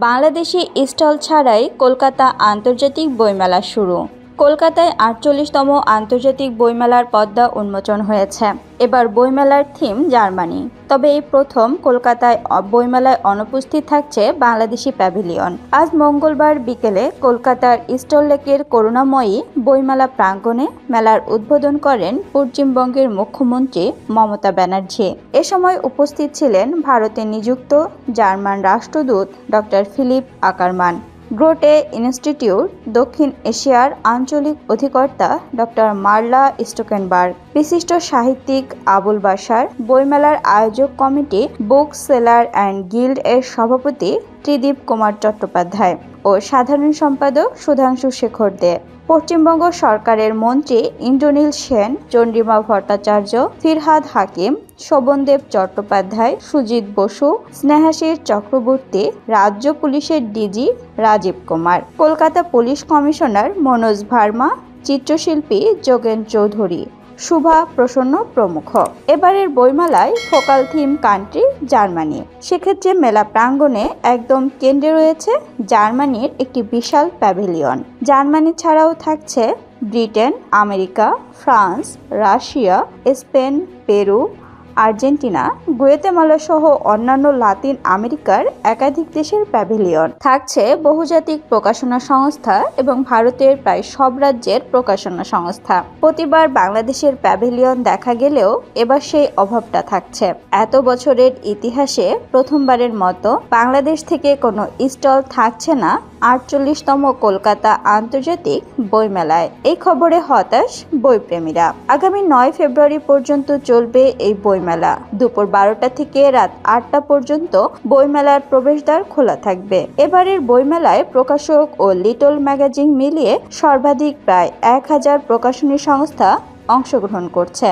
Bangladeshi stall ছাড়াই কলকাতা আন্তর্জাতিক বইমেলা শুরু। কলকাতায় আটচল্লিশতম আন্তর্জাতিক বইমেলার পদ্মা উন্মোচন হয়েছে। এবার বইমেলার থিম জার্মানি। তবে এই প্রথম কলকাতায় বইমেলায় অনুপস্থিত থাকছে বাংলাদেশি প্যাভিলিয়ন। আজ মঙ্গলবার বিকেলে কলকাতার ইস্টল লেকের করুণাময়ী বইমেলা প্রাঙ্গণে মেলার উদ্বোধন করেন পশ্চিমবঙ্গের মুখ্যমন্ত্রী মমতা ব্যানার্জি। এ সময় উপস্থিত ছিলেন ভারতে নিযুক্ত জার্মান রাষ্ট্রদূত doctor Philipp Ackermann. Goethe institute, দক্ষিণ এশিয়ার আঞ্চলিক অধিকর্তা ডক্টর মার্লা স্টোকেনবার্গ। বিশিষ্ট সাহিত্যিক আবুল বাসার বইমেলার আয়োজক committee book seller and guild এর সভাপতি ত্রিদীপ কুমার চট্টোপাধ্যায়। ও সাধারণ সম্পাদক সুধাংশু শেখর দে পশ্চিমবঙ্গ সরকারের মন্ত্রী ইন্দ্রনীল সেন, চন্দ্রিমা ভট্টাচার্য, ফিরহাদ হাকিম, শোভনদেব চট্টোপাধ্যায়, সুজিত বসু স্নেহাশির চক্রবর্তী, রাজ্য পুলিশের DG Rajeev Kumar, Kolkata police commissioner Manoj Verma, চিত্রশিল্পী যোগেন চৌধুরী। শুভা প্রসন্ন প্রমুখ। এবারের বইমালায় ফোকাল থিম কান্ট্রি জার্মানি। সেক্ষেত্রে মেলা প্রাঙ্গণে একদম কেন্দ্রে রয়েছে জার্মানির একটি বিশাল প্যাভিলিয়ন। জার্মানি ছাড়াও থাকছে Britain, America, France, Russia, Spain, Peru Argentina, Guatemala সহ অন্যান্য লাতিন আমেরিকার একাধিক দেশের প্যাভিলিয়ন। থাকছে বহুজাতিক প্রকাশনা সংস্থা এবং ভারতের প্রায় সব রাজ্যের প্রকাশনা সংস্থা। প্রতিবার বাংলাদেশের প্যাভিলিয়ন দেখা গেলেও এবার সেই অভাবটা থাকছে। এত বছরের ইতিহাসে প্রথমবারের মতো বাংলাদেশ থেকে কোনো স্টল থাকছে না আটচল্লিশতম কলকাতা আন্তর্জাতিক বইমেলায়। এই খবরে হতাশ বইপ্রেমীরা। আগামী নয় ফেব্রুয়ারি পর্যন্ত চলবে এই বইমেলা। দুপুর বারোটা থেকে রাত আটটা পর্যন্ত বইমেলার প্রবেশদ্বার খোলা থাকবে। এবারের বইমেলায় প্রকাশক ও লিটল ম্যাগাজিন মিলিয়ে সর্বাধিক প্রায় এক হাজার প্রকাশনী সংস্থা অংশগ্রহণ করছে।